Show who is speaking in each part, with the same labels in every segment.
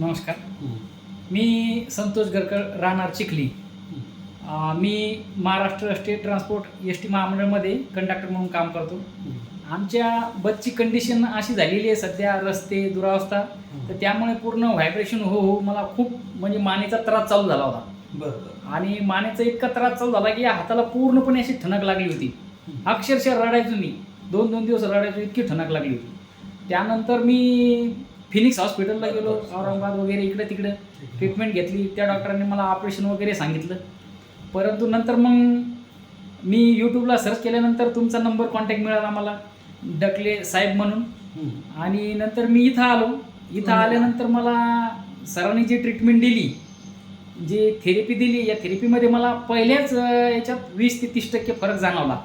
Speaker 1: नमस्कार. मी संतोष गरकर राहणार चिखली. मी Maharashtra state transport S T महामंडळमध्ये conductor म्हणून काम करतो. आमच्या बसची कंडिशन अशी झालेली आहे सध्या रस्ते दुरावस्था तर त्यामुळे पूर्ण व्हायब्रेशन हो हो मला खूप म्हणजे मानेचा त्रास चालू झाला होता.
Speaker 2: बरं
Speaker 1: आणि मानेचा इतका त्रास चालू झाला की हाताला पूर्णपणे अशी ठणक लागली होती. अक्षरशः रडायचो मी. दोन दोन दिवस रडायचो इतकी ठणक लागली होती. त्यानंतर मी फिनिक्स हॉस्पिटलला गेलो औरंगाबाद वगैरे इकडे तिकडे ट्रीटमेंट घेतली. त्या डॉक्टरांनी मला ऑपरेशन वगैरे सांगितलं. परंतु नंतर मग मी यूट्यूबला सर्च केल्यानंतर तुमचा नंबर कॉन्टॅक्ट मिळाला मला डकले साहेब म्हणून. आणि नंतर मी इथं आलो. इथं आल्यानंतर मला सरांनी जी ट्रीटमेंट दिली जी थेरपी दिली या थेरपीमध्ये मला पहिल्याच याच्यात वीस ते तीस टक्के फरक जाणवला.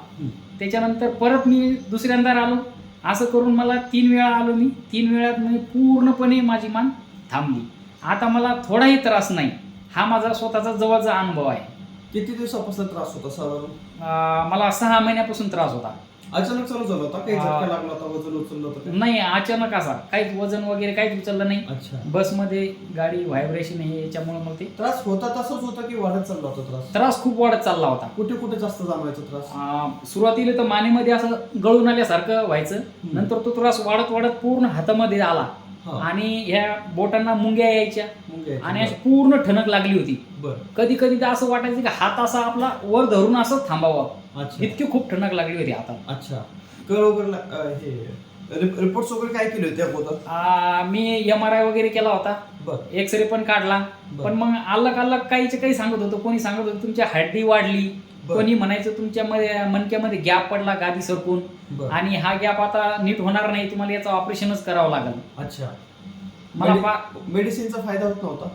Speaker 1: त्याच्यानंतर परत मी दुसऱ्यांदा आलो. असं करून मला तीन वेळा आलो मी. तीन वेळात मी पूर्णपणे माझी मान थांबली. आता मला थोडाही त्रास नाही. हा माझा स्वतःचा जवळचा अनुभव आहे.
Speaker 2: किती दिवसापासून त्रास होता साधारण
Speaker 1: अं, मला सहा महिन्यापासून त्रास होता.
Speaker 2: अचानक चालू झाला होता? काही झटका लागला होता? वजन उचललं होतं?
Speaker 1: नाही अचानक असा. काहीच वजन वगैरे काहीच उचललं नाही.
Speaker 2: अच्छा.
Speaker 1: बसमध्ये गाडी व्हायब्रेशन हे याच्यामुळे मग ते.
Speaker 2: त्रास होता तसाच होता की वाढत चालला होता त्रास?
Speaker 1: त्रास खूप वाढत चालला होता.
Speaker 2: कुठे कुठे जास्त जाणवायचा त्रास?
Speaker 1: अं, सुरुवातीला तर मानेमध्ये असं गळून आल्यासारखं व्हायचं. नंतर तो त्रास वाढत वाढत पूर्ण हातामध्ये आला. आणि ह्या बोटांना मुंग्या यायच्या. आणि अशी पूर्ण ठणक लागली होती. कधी कधी तर असं वाटायचं की हात असा आपला वर धरून असंच थांबावा. इतकी खूप ठणक लागली होती हातात
Speaker 2: अच्छा. कळ वगैरे रिपोर्ट्स काय केले होते अगोदर?
Speaker 1: मी एम आर आय वगैरे केला होता. एक्सरे पण काढला. पण मग अल्लग अल्लग काहीचे काही सांगत होतं. कोणी सांगत होतं तुमची हड्डी वाढली. कोणी म्हणायचं तुमच्यामध्ये मणक्यामध्ये गॅप पडला गादी सरकून? आणि हा गॅप आता नीट होणार नाही तुम्हाला याचं ऑपरेशनच करावं लागेल.
Speaker 2: अच्छा.
Speaker 1: मला पा-
Speaker 2: मेडिसिनचा फायदा होत नव्हता?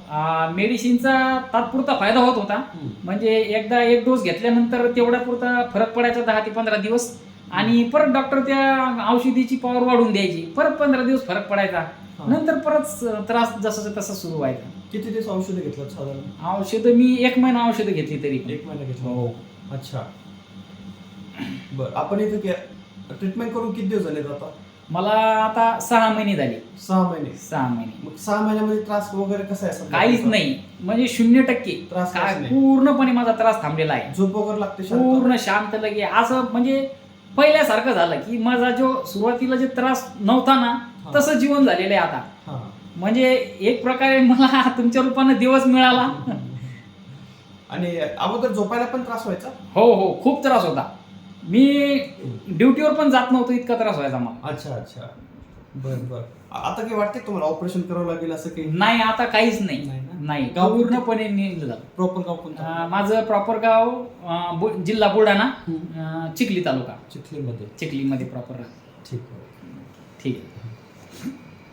Speaker 1: मेडिसिनचा तात्पुरता फायदा होत होता. म्हणजे एकदा एक डोस घेतल्यानंतर तेवढ्या पुरता फरक पडायचा दहा ते पंधरा दिवस. आणि परत डॉक्टर त्या औषधीची पॉवर वाढवून द्यायची. परत पंधरा दिवस फरक पडायचा. नंतर परत त्रास जसा तसा सुरू व्हायचा.
Speaker 2: किती दिवस औषधं घेतलं साधारण?
Speaker 1: औषधं मी एक महिना औषधं घेतली तरी.
Speaker 2: एक महिना घेतलं.
Speaker 1: हो.
Speaker 2: अच्छा. बर आपण इथे ट्रीटमेंट करून किती दिवस झाले आता?
Speaker 1: मला आता सहा महिने झाले.
Speaker 2: सहा महिने.
Speaker 1: सहा महिने.
Speaker 2: मग सहा महिन्यामध्ये त्रास वगैरे कसा आहे?
Speaker 1: काहीच नाही. म्हणजे शून्य टक्के.
Speaker 2: त्रास
Speaker 1: काय
Speaker 2: काहीच नाही.
Speaker 1: पूर्णपणे माझा त्रास थांबलेला आहे.
Speaker 2: झोप वगैरे लागते शांत?
Speaker 1: पूर्ण शांत लगे. असं म्हणजे पहिल्यासारखं झालं की माझा जो सुरुवातीला जे त्रास नव्हता ना. तसं जीवन झालेलं आहे आता.
Speaker 2: हा.
Speaker 1: म्हणजे एक प्रकारे मला तुमच्या रूपाने दिवस मिळाला.
Speaker 2: आणि अगोदर झोपायला पण त्रास व्हायचा?
Speaker 1: हो हो. खूप त्रास होता. मी ड्युटीवर पण जात नव्हतो इतका त्रास व्हायचा मला.
Speaker 2: अच्छा अच्छा. बर बर. आता काही वाटते तुम्हाला ऑपरेशन करावं लागेल असं काही?
Speaker 1: नाही आता काहीच नाही.
Speaker 2: नाही ना?
Speaker 1: नाही.
Speaker 2: गाव
Speaker 1: पूर्णपणे निघलं
Speaker 2: प्रॉपर गाव कोणतं?
Speaker 1: अं, माझं प्रॉपर गाव अं, बु- जिल्हा बुलढाणा. अं, चिखली तालुका.
Speaker 2: चिखलीमध्ये.
Speaker 1: चिखलीमध्ये प्रॉपर
Speaker 2: ठीक आहे.
Speaker 1: ठीक आहे.